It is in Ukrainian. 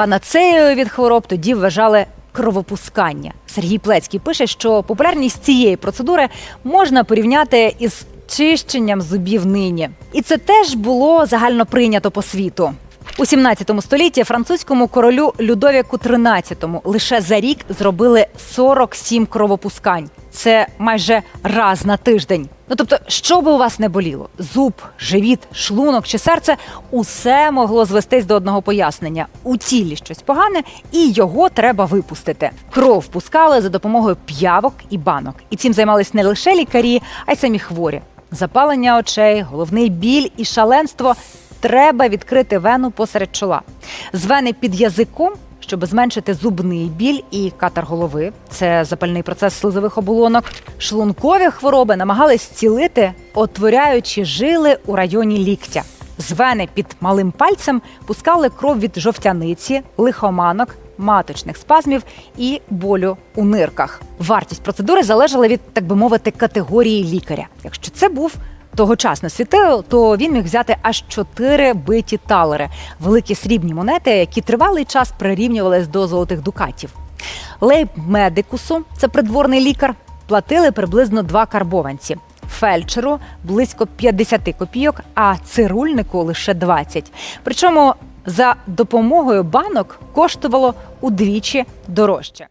Панацеєю від хвороб тоді вважали кровопускання. Сергій Плецький пише, що популярність цієї процедури можна порівняти із чищенням зубів нині. І це теж було загально прийнято по світу. У 17 столітті французькому королю Людовіку XIII лише за рік зробили 47 кровопускань. Це майже раз на тиждень. Ну тобто, що би у вас не боліло: зуб, живіт, шлунок чи серце усе могло звестись до одного пояснення: у тілі щось погане, і його треба випустити. Кров пускали за допомогою п'явок і банок. І цим займались не лише лікарі, а й самі хворі. Запалення очей, головний біль і шаленство. Треба відкрити вену посеред чола. З вени під язиком, щоб зменшити зубний біль і катар голови. Це запальний процес слизових оболонок. Шлункові хвороби намагались зцілити, отворяючи жили у районі ліктя. З вени під малим пальцем пускали кров від жовтяниці, лихоманок, маточних спазмів і болю у нирках. Вартість процедури залежала від, так би мовити, категорії лікаря. Якщо це був тогочасне світило, то він міг взяти аж чотири биті талери, великі срібні монети, які тривалий час прирівнювались до золотих дукатів. Лейб-медикусу, це придворний лікар, платили приблизно два карбованці. Фельдшеру близько 50 копійок, а цирульнику лише 20. Причому за допомогою банок коштувало удвічі дорожче.